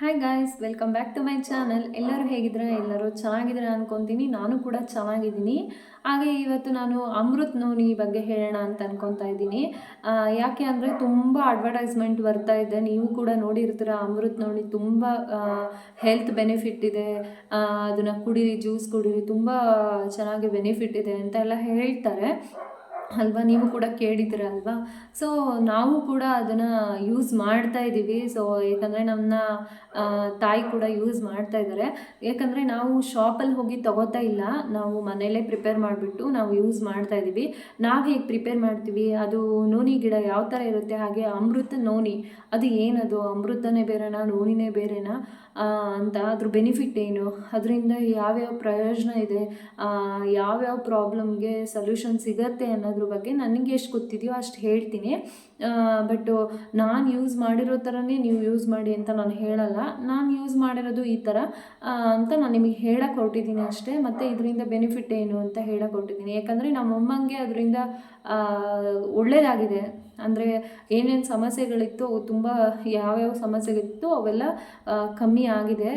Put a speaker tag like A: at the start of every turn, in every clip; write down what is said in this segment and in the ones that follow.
A: Hi guys welcome back to my channel ಎಲ್ಲರೂ ಹೇಗಿದ್ರೆ ಎಲ್ಲರೂ ಚೆನ್ನಾಗಿದ್ದೀರಾ ಅನ್ಕೊತೀನಿ. ನಾನು ಕೂಡ ಚೆನ್ನಾಗಿದ್ದೀನಿ. ಹಾಗೆ ಇವತ್ತು ನಾನು ಅಮೃತ್ ನೋನಿ ಬಗ್ಗೆ ಹೇಳೋಣ ಅಂತ ಅನ್ಕೊತಾ ಇದ್ದೀನಿ. ಯಾಕೆ ಅಂದರೆ ತುಂಬ ಅಡ್ವರ್ಟೈಸ್ಮೆಂಟ್ ಬರ್ತಾ ಇದೆ. ನೀವು ಕೂಡ ನೋಡಿರ್ತೀರ, ಅಮೃತ್ ನೋನಿ ತುಂಬ ಹೆಲ್ತ್ ಬೆನಿಫಿಟ್ ಇದೆ. ಅದನ್ನು ಕುಡೀರಿ ಜ್ಯೂಸ್ ಕುಡೀರಿ, ತುಂಬ ಚೆನ್ನಾಗಿ ಬೆನಿಫಿಟ್ ಇದೆ ಅಂತ ಎಲ್ಲ ಹೇಳ್ತಾರೆ. ಅಲ್ವಾ? ನೀವು ಕೂಡ ಕೇಳಿದ್ದೀರ ಅಲ್ವಾ ಸೊ ನಾವು ಕೂಡ ಅದನ್ನು ಯೂಸ್ ಮಾಡ್ತಾ ಇದ್ದೀವಿ. ಸೊ ಏಕೆಂದರೆ ನಮ್ಮ ತಾಯಿ ಕೂಡ ಯೂಸ್ ಮಾಡ್ತಾ ಇದ್ದಾರೆ. ಏಕೆಂದರೆ ನಾವು ಶಾಪಲ್ಲಿ ಹೋಗಿ ತಗೋತಾ ಇಲ್ಲ. ನಾವು ಮನೆಯಲ್ಲೇ ಪ್ರಿಪೇರ್ ಮಾಡಿಬಿಟ್ಟು ನಾವು ಯೂಸ್ ಮಾಡ್ತಾ ಇದ್ದೀವಿ. ನಾವು ಹೇಗೆ ಪ್ರಿಪೇರ್ ಮಾಡ್ತೀವಿ? ಅದು ನೋನಿ ಗಿಡ ಯಾವ ಥರ ಇರುತ್ತೆ? ಹಾಗೆ ಅಮೃತ ನೋನಿ. ಅದು ಏನದು? ಅಮೃತನೇ ಬೇರೆನಾ? ನೋನಿನೇ ಬೇರೆನಾ? ಅಂತ ಅದ್ರ ಬೆನಿಫಿಟ್ ಏನು? ಅದರಿಂದ ಯಾವ್ಯಾವ ಪ್ರಯೋಜನ ಇದೆ? ಯಾವ್ಯಾವ ಪ್ರಾಬ್ಲಮ್ಗೆ ಸೊಲ್ಯೂಷನ್ ಸಿಗತ್ತೆ ಅನ್ನೋದ್ರ ಬಗ್ಗೆ ನನಗೆ ಎಷ್ಟು ಗೊತ್ತಿದೆಯೋ ಅಷ್ಟು ಹೇಳ್ತೀನಿ. ಬಟ್ ನಾನು ಯೂಸ್ ಮಾಡಿರೋ ಥರನೇ ನೀವು ಯೂಸ್ ಮಾಡಿ ಅಂತ ನಾನು ಹೇಳಲ್ಲ. ನಾನು ಯೂಸ್ ಮಾಡಿರೋದು ಈ ಥರ ಅಂತ ನಾನು ನಿಮಗೆ ಹೇಳಕ್ಕೆ ಹೊರಟಿದ್ದೀನಿ ಅಷ್ಟೇ. ಮತ್ತು ಇದರಿಂದ ಬೆನಿಫಿಟ್ ಏನು ಅಂತ ಹೇಳಕ್ಕೆ ಹೊರಟಿದ್ದೀನಿ. ಯಾಕಂದರೆ ನಮ್ಮ ಅಮ್ಮಂಗೆ ಅದರಿಂದ ಒಳ್ಳೆಯದಾಗಿದೆ ಅಂದರೆ ಏನೇನು ಸಮಸ್ಯೆಗಳಿತ್ತು ಅವು ತುಂಬ ಯಾವ್ಯಾವ ಸಮಸ್ಯೆಗಳಿತ್ತು ಅವೆಲ್ಲ ಕಮ್ಮಿ ಆಗಿದೆ.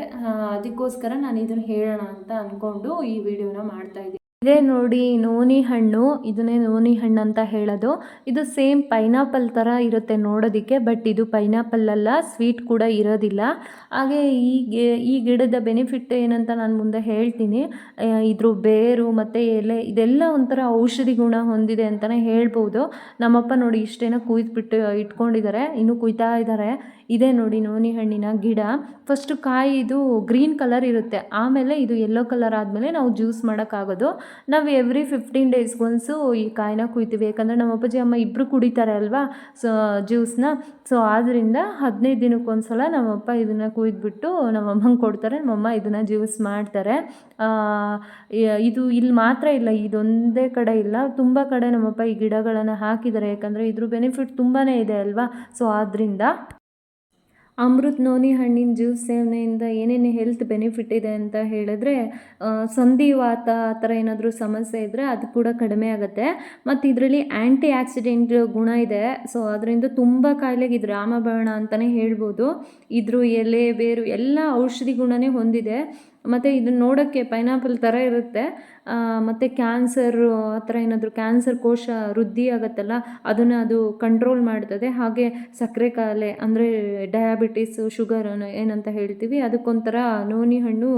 A: ಅದಕ್ಕೋಸ್ಕರ ನಾನು ಇದನ್ನು ಹೇಳೋಣ ಅಂತ ಅಂದ್ಕೊಂಡು ಈ ವಿಡಿಯೋನ ಮಾಡ್ತಾ ಇದ್ದೀನಿ. ಇದೇ ನೋಡಿ ನೋನಿ ಹಣ್ಣು. ಇದನ್ನೇ ನೋನಿ ಹಣ್ಣು ಅಂತ ಹೇಳೋದು. ಇದು ಸೇಮ್ ಪೈನಾಪಲ್ ಥರ ಇರುತ್ತೆ ನೋಡೋದಕ್ಕೆ, ಬಟ್ ಇದು ಪೈನಾಪಲ್ ಅಲ್ಲ, ಸ್ವೀಟ್ ಕೂಡ ಇರೋದಿಲ್ಲ. ಹಾಗೆ ಈ ಈ ಗಿಡದ ಬೆನಿಫಿಟ್ ಏನಂತ ನಾನು ಮುಂದೆ ಹೇಳ್ತೀನಿ. ಇದ್ರ ಬೇರು ಮತ್ತು ಎಲೆ, ಇದೆಲ್ಲ ಒಂಥರ ಔಷಧಿ ಗುಣ ಹೊಂದಿದೆ ಅಂತಲೇ ಹೇಳ್ಬೋದು. ನಮ್ಮಪ್ಪ ನೋಡಿ ಇಷ್ಟೇನೋ ಕುಯ್ದುಬಿಟ್ಟು ಇಟ್ಕೊಂಡಿದ್ದಾರೆ ಇನ್ನೂ ಕುಯ್ತಾ ಇದ್ದಾರೆ ಇದೇ ನೋಡಿ ನೋನಿ ಹಣ್ಣಿನ ಗಿಡ. ಫಸ್ಟು ಕಾಯಿ ಇದು ಗ್ರೀನ್ ಕಲರ್ ಇರುತ್ತೆ. ಆಮೇಲೆ ಇದು ಯೆಲ್ಲೋ ಕಲರ್ ಆದಮೇಲೆ ನಾವು ಜ್ಯೂಸ್ ಮಾಡೋಕ್ಕಾಗೋದು. ನಾವು ಎವ್ರಿ ಫಿಫ್ಟೀನ್ ಡೇಸ್ಗೊಂದ್ಸು ಈ ಕಾಯಿನ ಕುಯ್ತೀವಿ. ಯಾಕಂದರೆ ನಮ್ಮ ಅಪ್ಪಾಜಿ, ಅಮ್ಮ ಇಬ್ಬರು ಕುಡಿತಾರೆ ಅಲ್ವಾ? ಸೊ ಜ್ಯೂಸ್ನ ಸೊ ಆದ್ದರಿಂದ ಹದಿನೈದು ದಿನಕ್ಕೊಂದ್ಸಲ ನಮ್ಮಪ್ಪ ಇದನ್ನು ಕುಯ್ದುಬಿಟ್ಟು ನಮ್ಮ ಅಮ್ಮಂಗೆ ಕೊಡ್ತಾರೆ. ನಮ್ಮಮ್ಮ ಇದನ್ನು ಜ್ಯೂಸ್ ಮಾಡ್ತಾರೆ. ಇದು ಇಲ್ಲಿ ಮಾತ್ರ ಇಲ್ಲ, ಇದೊಂದೇ ಕಡೆ ಇಲ್ಲ. ತುಂಬ ಕಡೆ ನಮ್ಮಪ್ಪ ಈ ಗಿಡಗಳನ್ನು ಹಾಕಿದ್ದಾರೆ. ಯಾಕಂದರೆ ಇದ್ರ ಬೆನಿಫಿಟ್ ತುಂಬಾ ಇದೆ ಅಲ್ವಾ? ಸೊ ಆದ್ದರಿಂದ ಅಮೃತ್ ನೋನಿ ಹಣ್ಣಿನ ಜ್ಯೂಸ್ ಸೇವನೆಯಿಂದ ಏನೇನು ಹೆಲ್ತ್ ಬೆನಿಫಿಟ್ ಇದೆ ಅಂತ ಹೇಳಿದ್ರೆ ಸಂಧಿವಾತ ಆ ಥರ ಏನಾದರೂ ಸಮಸ್ಯೆ ಇದ್ದರೆ ಅದು ಕೂಡ ಕಡಿಮೆ ಆಗುತ್ತೆ. ಮತ್ತು ಇದರಲ್ಲಿ ಆ್ಯಂಟಿ ಆಕ್ಸಿಡೆಂಟ್ ಗುಣ ಇದೆ. ಸೊ ಅದರಿಂದ ತುಂಬ ಕಾಯಿಲೆಗೆ ಇದು ರಾಮಬಾಣ ಅಂತಲೇ ಹೇಳ್ಬೋದು. ಇದ್ರ ಎಲೆ, ಬೇರು ಎಲ್ಲ ಔಷಧಿ ಗುಣನೇ ಹೊಂದಿದೆ. ಮತ್ತು ಇದನ್ನ ನೋಡೋಕ್ಕೆ ಪೈನಾಪಲ್ ಥರ ಇರುತ್ತೆ. ಮತ್ತು ಕ್ಯಾನ್ಸರು ಆ ಥರ ಏನಾದರೂ ಕ್ಯಾನ್ಸರ್ ಕೋಶ ವೃದ್ಧಿ ಆಗುತ್ತಲ್ಲ, ಅದನ್ನು ಅದು ಕಂಟ್ರೋಲ್ ಮಾಡ್ತದೆ. ಹಾಗೆ ಸಕ್ಕರೆ ಕಾಯಿಲೆ ಅಂದರೆ ಡಯಾಬಿಟಿಸು ಶುಗರ್ ಏನಂತ ಹೇಳ್ತೀವಿ, ಅದಕ್ಕೊಂಥರ ನೋನಿ ಹಣ್ಣು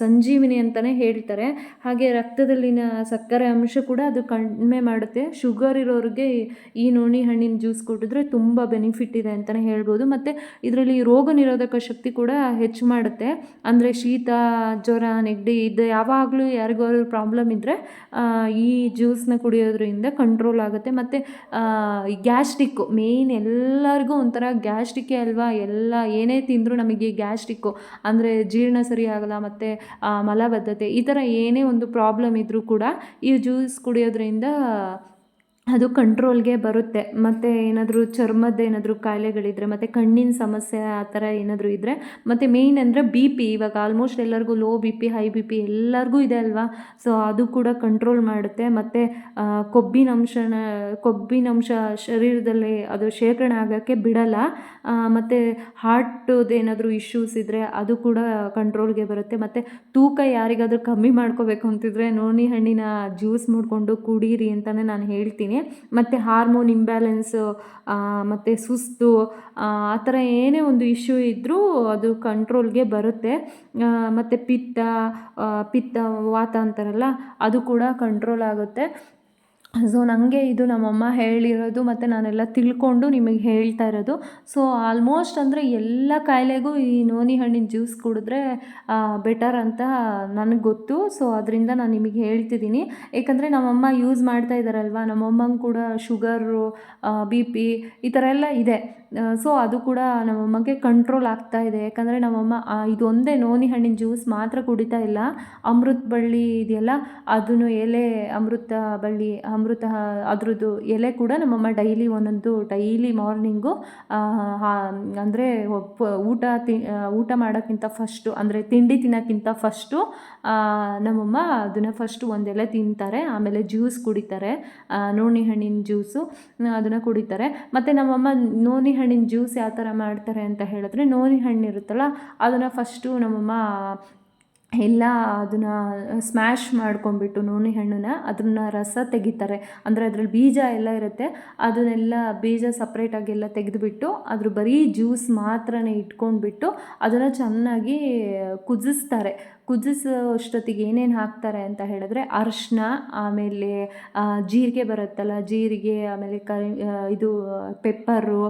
A: ಸಂಜೀವಿನಿ ಅಂತಲೇ ಹೇಳ್ತಾರೆ. ಹಾಗೆ ರಕ್ತದಲ್ಲಿನ ಸಕ್ಕರೆ ಅಂಶ ಕೂಡ ಅದು ಕಡಿಮೆ ಮಾಡುತ್ತೆ. ಶುಗರ್ ಇರೋರಿಗೆ ಈ ನೋನಿ ಹಣ್ಣಿನ ಜ್ಯೂಸ್ ಕೊಟ್ಟಿದ್ರೆ ತುಂಬ ಬೆನಿಫಿಟ್ ಇದೆ ಅಂತಲೇ ಹೇಳ್ಬೋದು. ಮತ್ತು ಇದರಲ್ಲಿ ರೋಗ ನಿರೋಧಕ ಶಕ್ತಿ ಕೂಡ ಹೆಚ್ಚು ಮಾಡುತ್ತೆ. ಅಂದರೆ ಶೀತ, ಜ್ವರ, ನೆಗಡಿ ಇದು ಯಾವಾಗಲೂ ಯಾರಿಗಾದ್ರು ಪ್ರಾಬ್ಲಮ್ ಇದ್ದರೆ ಈ ಜ್ಯೂಸ್ನ ಕುಡಿಯೋದ್ರಿಂದ ಕಂಟ್ರೋಲ್ ಆಗುತ್ತೆ. ಮತ್ತು ಗ್ಯಾಸ್ಟ್ರಿಕ್ಕು ಮೇಯ್ನ್ ಎಲ್ಲರಿಗೂ ಒಂಥರ ಗ್ಯಾಸ್ಟ್ರಿಕ್ಕೇ ಅಲ್ವಾ? ಎಲ್ಲ ಏನೇ ತಿಂದರೂ ನಮಗೆ ಗ್ಯಾಸ್ಟ್ರಿಕ್ಕು ಅಂದರೆ ಜೀರ್ಣ ಸರಿ ಆಗಲ್ಲ ಮತ್ತು ಮಲಬದ್ಧತೆ ಈ ಥರ ಏನೇ ಒಂದು ಪ್ರಾಬ್ಲಮ್ ಇದ್ದರೂ ಕೂಡ ಈ ಜ್ಯೂಸ್ ಕುಡಿಯೋದ್ರಿಂದ ಅದು ಕಂಟ್ರೋಲ್ಗೆ ಬರುತ್ತೆ. ಮತ್ತು ಏನಾದರೂ ಚರ್ಮದ ಏನಾದರೂ ಕಾಯಿಲೆಗಳಿದ್ರೆ, ಮತ್ತು ಕಣ್ಣಿನ ಸಮಸ್ಯೆ ಆ ಥರ ಏನಾದರೂ ಇದ್ದರೆ ಮತ್ತು ಮೇಯ್ನ್ ಅಂದರೆ ಬಿ ಪಿ ಇವಾಗ ಆಲ್ಮೋಸ್ಟ್ ಎಲ್ಲರಿಗೂ low B P high B P ಎಲ್ಲರಿಗೂ ಇದೆ ಅಲ್ವಾ? ಸೊ ಅದು ಕೂಡ ಕಂಟ್ರೋಲ್ ಮಾಡುತ್ತೆ. ಮತ್ತು ಕೊಬ್ಬಿನಂಶನ ಕೊಬ್ಬಿನಂಶ ಶರೀರದಲ್ಲಿ ಅದು ಶೇಖರಣೆ ಆಗೋಕ್ಕೆ ಬಿಡಲ್ಲ. ಮತ್ತು ಹಾರ್ಟದು ಏನಾದರೂ ಇಶ್ಯೂಸ್ ಇದ್ದರೆ ಅದು ಕೂಡ ಕಂಟ್ರೋಲ್ಗೆ ಬರುತ್ತೆ. ಮತ್ತು ತೂಕ ಯಾರಿಗಾದರೂ ಕಮ್ಮಿ ಮಾಡ್ಕೋಬೇಕು ಅಂತಿದ್ರೆ, ನೋನಿ ಹಣ್ಣಿನ ಜ್ಯೂಸ್ ಮಾಡಿಕೊಂಡು ಕುಡೀರಿ ಅಂತಲೇ ನಾನು ಹೇಳ್ತೀನಿ. ಮತ್ತು ಹಾರ್ಮೋನ್ ಇಂಬ್ಯಾಲೆನ್ಸು ಮತ್ತು ಸುಸ್ತು, ಆ ಥರ ಏನೇ ಒಂದು ಇಶ್ಯೂ ಇದ್ದರೂ ಅದು ಕಂಟ್ರೋಲ್ಗೆ ಬರುತ್ತೆ. ಮತ್ತು ಪಿತ್ತ ಪಿತ್ತ ವಾತ ಅಂತಾರಲ್ಲ, ಅದು ಕೂಡ ಕಂಟ್ರೋಲ್ ಆಗುತ್ತೆ. ಸೊ ನನಗೆ ಇದು ನಮ್ಮಮ್ಮ ಹೇಳಿರೋದು ಮತ್ತು ನಾನೆಲ್ಲ ತಿಳ್ಕೊಂಡು ನಿಮಗೆ ಹೇಳ್ತಾ ಇರೋದು. ಸೊ ಆಲ್ಮೋಸ್ಟ್ ಅಂದರೆ ಎಲ್ಲ ಕಾಯಿಲೆಗೂ ಈ ನೋನಿ ಹಣ್ಣಿನ ಜ್ಯೂಸ್ ಕುಡಿದ್ರೆ ಬೆಟರ್ ಅಂತ ನನಗೆ ಗೊತ್ತು. ಸೊ ಅದರಿಂದ ನಾನು ನಿಮಗೆ ಹೇಳ್ತಿದ್ದೀನಿ ಏಕೆಂದರೆ ನಮ್ಮಮ್ಮ ಯೂಸ್ ಮಾಡ್ತಾ ಇದ್ದಾರಲ್ವ ನಮ್ಮಮ್ಮಂಗೆ ಕೂಡ ಶುಗರು ಬಿ ಪಿ ಈ ಥರ ಎಲ್ಲ ಇದೆ. ಸೊ ಅದು ಕೂಡ ನಮ್ಮಮ್ಮಗೆ ಕಂಟ್ರೋಲ್ ಆಗ್ತಾ ಇದೆ. ಯಾಕಂದರೆ ನಮ್ಮಮ್ಮ ಇದೊಂದೇ ನೋನಿ ಹಣ್ಣಿನ ಜ್ಯೂಸ್ ಮಾತ್ರ ಕುಡಿತಾ ಇಲ್ಲ. ಅಮೃತ ಬಳ್ಳಿ ಇದೆಯಲ್ಲ, ಅದನ್ನು ಎಲೆ ಅಮೃತ ಬಳ್ಳಿ ಅಮೃತ ಅದ್ರದ್ದು ಎಲೆ ಕೂಡ ನಮ್ಮಮ್ಮ ಡೈಲಿ ಒಂದೊಂದು ಡೈಲಿ ಮಾರ್ನಿಂಗು ಅಂದರೆ ಊಟ ತಿ ಊಟ ಮಾಡೋಕ್ಕಿಂತ ಫಸ್ಟು ಅಂದರೆ ತಿಂಡಿ ತಿನ್ನೋಕ್ಕಿಂತ ಫಸ್ಟು ನಮ್ಮಮ್ಮ ಅದನ್ನು ಫಸ್ಟು ಒಂದೆಲೆ ತಿಂತಾರೆ, ಆಮೇಲೆ ಜ್ಯೂಸ್ ಕುಡಿತಾರೆ ನೋಣಿ ಹಣ್ಣಿನ ಜ್ಯೂಸು ಅದನ್ನು ಕುಡಿತಾರೆ. ಮತ್ತು ನಮ್ಮಮ್ಮ ನೋಣಿ ಹಣ್ಣಿನ ಜ್ಯೂಸ್ ಯಾವ ಥರ ಮಾಡ್ತಾರೆ ಅಂತ ಹೇಳಿದ್ರೆ ನೋನಿ ಹಣ್ಣು ಇರುತ್ತಲ್ಲ ಅದನ್ನು ಫಸ್ಟು ನಮ್ಮಮ್ಮ ಎಲ್ಲ ಅದನ್ನು ಸ್ಮ್ಯಾಶ್ ಮಾಡ್ಕೊಂಡ್ಬಿಟ್ಟು ನೋನಿ ಹಣ್ಣನ್ನ ಅದನ್ನ ರಸ ತೆಗಿತಾರೆ. ಅಂದರೆ ಅದ್ರಲ್ಲಿ ಬೀಜ ಎಲ್ಲ ಇರುತ್ತೆ. ಅದನ್ನೆಲ್ಲ ಬೀಜ ಸಪ್ರೇಟಾಗೆಲ್ಲ ತೆಗೆದುಬಿಟ್ಟು ಅದ್ರ ಬರೀ ಜ್ಯೂಸ್ ಮಾತ್ರನೇ ಇಟ್ಕೊಂಡ್ಬಿಟ್ಟು ಅದನ್ನು ಚೆನ್ನಾಗಿ ಕುದಿಸ್ತಾರೆ. ಕುದಿಸೋ ಅಷ್ಟೊತ್ತಿಗೆ ಏನೇನು ಹಾಕ್ತಾರೆ ಅಂತ ಹೇಳಿದ್ರೆ ಅರಿಶಿನ, ಆಮೇಲೆ ಜೀರಿಗೆ ಬರುತ್ತಲ್ಲ, ಜೀರಿಗೆ, ಆಮೇಲೆ ಕರಿ ಇದು ಪೆಪ್ಪರು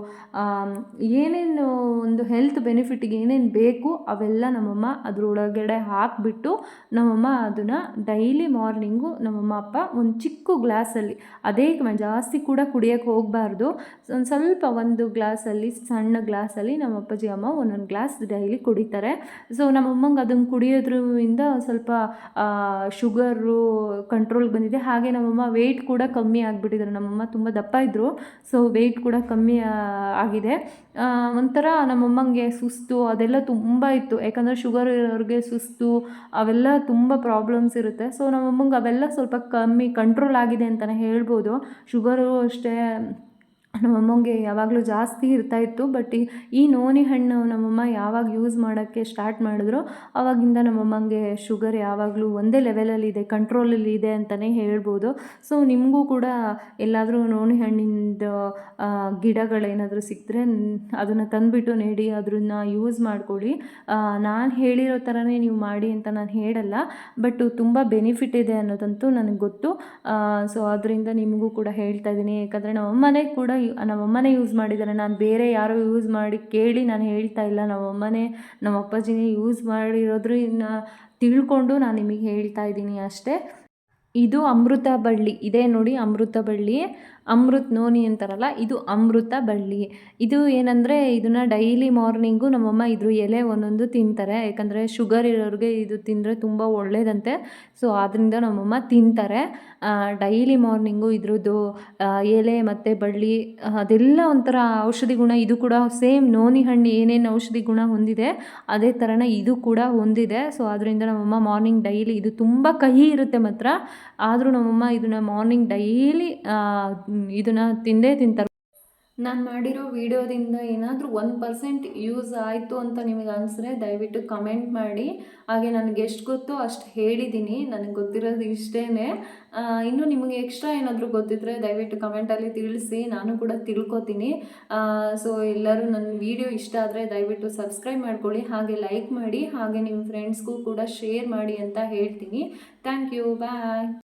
A: ಏನೇನು ಒಂದು ಹೆಲ್ತ್ ಬೆನಿಫಿಟ್ಗೆ ಏನೇನು ಬೇಕು ಅವೆಲ್ಲ ನಮ್ಮಮ್ಮ ಅದರೊಳಗಡೆ ಹಾಕಿಬಿಟ್ಟು ನಮ್ಮಮ್ಮ ಅದನ್ನು ಡೈಲಿ ಮಾರ್ನಿಂಗು ನಮ್ಮಮ್ಮ, ಅಪ್ಪ ಒಂದು ಚಿಕ್ಕ ಗ್ಲಾಸಲ್ಲಿ ಅದೇ ಜಾಸ್ತಿ ಕೂಡ ಕುಡಿಯೋಕ್ಕೆ ಹೋಗಬಾರ್ದು. ಒಂದು ಸ್ವಲ್ಪ ಒಂದು ಗ್ಲಾಸಲ್ಲಿ ಸಣ್ಣ ಗ್ಲಾಸಲ್ಲಿ ನಮ್ಮ ಅಪ್ಪಾಜಿ ಅಮ್ಮ ಒಂದೊಂದು ಗ್ಲಾಸ್ ಡೈಲಿ ಕುಡಿತಾರೆ. ಸೊ ನಮ್ಮಮ್ಮಂಗೆ ಅದನ್ನು ಕುಡಿಯೋದ್ರ ಇಂದ ಸ್ವಲ್ಪ ಶುಗರು ಕಂಟ್ರೋಲ್ ಬಂದಿದೆ. ಹಾಗೆ ನಮ್ಮಮ್ಮ ವೆಯ್ಟ್ ಕೂಡ ಕಮ್ಮಿ ಆಗಿಬಿಟ್ಟಿದ್ದಾರೆ. ನಮ್ಮಮ್ಮ ತುಂಬ ದಪ್ಪ ಇದ್ದರು ಸೊ ವೆಯ್ಟ್ ಕೂಡ ಕಮ್ಮಿ ಆಗಿದೆ. ಒಂಥರ ನಮ್ಮಮ್ಮಂಗೆ ಸುಸ್ತು ಅದೆಲ್ಲ ತುಂಬ ಇತ್ತು. ಯಾಕಂದರೆ ಶುಗರ್ ಇರೋರಿಗೆ ಸುಸ್ತು, ಅವೆಲ್ಲ ತುಂಬ ಪ್ರಾಬ್ಲಮ್ಸ್ ಇರುತ್ತೆ. ಸೊ ನಮ್ಮಮ್ಮಂಗೆ ಅವೆಲ್ಲ ಸ್ವಲ್ಪ ಕಮ್ಮಿ ಕಂಟ್ರೋಲ್ ಆಗಿದೆ ಅಂತಲೇ ಹೇಳ್ಬೋದು. ಶುಗರು ಅಷ್ಟೇ ನಮ್ಮಮ್ಮಂಗೆ ಯಾವಾಗಲೂ ಜಾಸ್ತಿ ಇರ್ತಾಯಿತ್ತು ಬಟ್ ಈ ನೋನಿ ಹಣ್ಣು ನಮ್ಮಮ್ಮ ಯಾವಾಗ ಯೂಸ್ ಮಾಡೋಕ್ಕೆ ಸ್ಟಾರ್ಟ್ ಮಾಡಿದ್ರು ಆವಾಗಿಂದ ನಮ್ಮಮ್ಮಂಗೆ ಶುಗರ್ ಯಾವಾಗಲೂ ಒಂದೇ ಲೆವೆಲಲ್ಲಿ ಇದೆ ಕಂಟ್ರೋಲಲ್ಲಿ ಇದೆ ಅಂತಲೇ ಹೇಳ್ಬೋದು. ಸೊ ನಿಮಗೂ ಕೂಡ ಎಲ್ಲಾದರೂ ನೋನಿ ಹಣ್ಣಿಂದು ಗಿಡಗಳೇನಾದರೂ ಸಿಕ್ಕಿದ್ರೆ ಅದನ್ನು ತಂದುಬಿಟ್ಟು ನೆಡಿ ಅದನ್ನ ಯೂಸ್ ಮಾಡ್ಕೊಳ್ಳಿ. ನಾನು ಹೇಳಿರೋ ಥರನೇ ನೀವು ಮಾಡಿ ಅಂತ ನಾನು ಹೇಳಲ್ಲ ಬಟ್ ತುಂಬ ಬೆನಿಫಿಟ್ ಇದೆ ಅನ್ನೋದಂತೂ ನನಗೆ ಗೊತ್ತು. ಸೊ ಅದರಿಂದ ನಿಮಗೂ ಕೂಡ ಹೇಳ್ತಾ ಇದ್ದೀನಿ, ಯಾಕಂದರೆ ನಮ್ಮಮ್ಮನೇ ಕೂಡ ನಮ್ಮಮ್ಮನೇ ಯೂಸ್ ಮಾಡಿದ್ದಾರೆ. ನಾನು ಬೇರೆ ಯಾರೋ ಯೂಸ್ ಮಾಡಿ ಕೇಳಿ ನಾನು ಹೇಳ್ತಾ ಇಲ್ಲ. ನಮ್ಮಮ್ಮನೇ, ನಮ್ಮ ಅಪ್ಪಾಜಿನೇ ಯೂಸ್ ಮಾಡಿರೋದ್ರಿಂದ ತಿಳ್ಕೊಂಡು ನಾನು ನಿಮಗೆ ಹೇಳ್ತಾ ಇದ್ದೀನಿ ಅಷ್ಟೇ. ಇದು ಅಮೃತ ಬಳ್ಳಿ. ಇದೇ ನೋಡಿ ಅಮೃತ ಬಳ್ಳಿ. ಅಮೃತ್ ನೋನಿ ಅಂತಾರಲ್ಲ, ಇದು ಅಮೃತ ಬಳ್ಳಿ. ಇದು ಏನಂದರೆ, ಇದನ್ನು ಡೈಲಿ ಮಾರ್ನಿಂಗು ನಮ್ಮಮ್ಮ ಇದ್ರ ಎಲೆ ಒಂದೊಂದು ತಿಂತಾರೆ. ಯಾಕಂದರೆ ಶುಗರ್ ಇರೋರಿಗೆ ಇದು ತಿಂದರೆ ತುಂಬ ಒಳ್ಳೆಯದಂತೆ ಸೊ ಆದ್ದರಿಂದ ನಮ್ಮಮ್ಮ ತಿಂತಾರೆ. ಡೈಲಿ ಮಾರ್ನಿಂಗು ಇದ್ರದ್ದು ಎಲೆ ಮತ್ತು ಬಳ್ಳಿ, ಅದೆಲ್ಲ ಒಂಥರ ಔಷಧಿ ಗುಣ. ಇದು ಕೂಡ ಸೇಮ್ ನೋನಿ ಹಣ್ಣು ಏನೇನು ಔಷಧಿ ಗುಣ ಹೊಂದಿದೆ, ಅದೇ ಥರನೇ ಇದು ಕೂಡ ಹೊಂದಿದೆ. ಸೊ ಅದರಿಂದ ನಮ್ಮಮ್ಮ ಮಾರ್ನಿಂಗ್ ಡೈಲಿ ಇದು ತುಂಬ ಕಹಿ ಇರುತ್ತೆ ಮಾತ್ರ. ಆದರೂ ನಮ್ಮಮ್ಮ ಇದನ್ನು ಮಾರ್ನಿಂಗ್ ಡೈಲಿ ಇದನ್ನು ತಿಂದೇ ತಿಂತಾರೆ. ನಾನು ಮಾಡಿರೋ ವಿಡಿಯೋದಿಂದ ಏನಾದರೂ ಒನ್ ಪರ್ಸೆಂಟ್ ಯೂಸ್ ಆಯಿತು ಅಂತ ನಿಮಗೆ ಅನಿಸಿದ್ರೆ ದಯವಿಟ್ಟು ಕಮೆಂಟ್ ಮಾಡಿ. ಹಾಗೆ ನನಗೆ ಎಷ್ಟು ಗೊತ್ತೋ ಅಷ್ಟು ಹೇಳಿದ್ದೀನಿ ನನಗೆ ಗೊತ್ತಿರೋದು ಇಷ್ಟೇ ಇನ್ನೂ ನಿಮಗೆ ಎಕ್ಸ್ಟ್ರಾ ಏನಾದರೂ ಗೊತ್ತಿದ್ದರೆ ದಯವಿಟ್ಟು ಕಮೆಂಟಲ್ಲಿ ತಿಳಿಸಿ, ನಾನು ಕೂಡ ತಿಳ್ಕೊತೀನಿ. ಸೊ ಎಲ್ಲರೂ ನನ್ನ ವಿಡಿಯೋ ಇಷ್ಟ ಆದರೆ ದಯವಿಟ್ಟು ಸಬ್ಸ್ಕ್ರೈಬ್ ಮಾಡ್ಕೊಳ್ಳಿ, ಹಾಗೆ ಲೈಕ್ ಮಾಡಿ, ಹಾಗೆ ನಿಮ್ಮ ಫ್ರೆಂಡ್ಸ್ಗೂ ಕೂಡ ಶೇರ್ ಮಾಡಿ ಅಂತ ಹೇಳ್ತೀನಿ. Thank you, bye.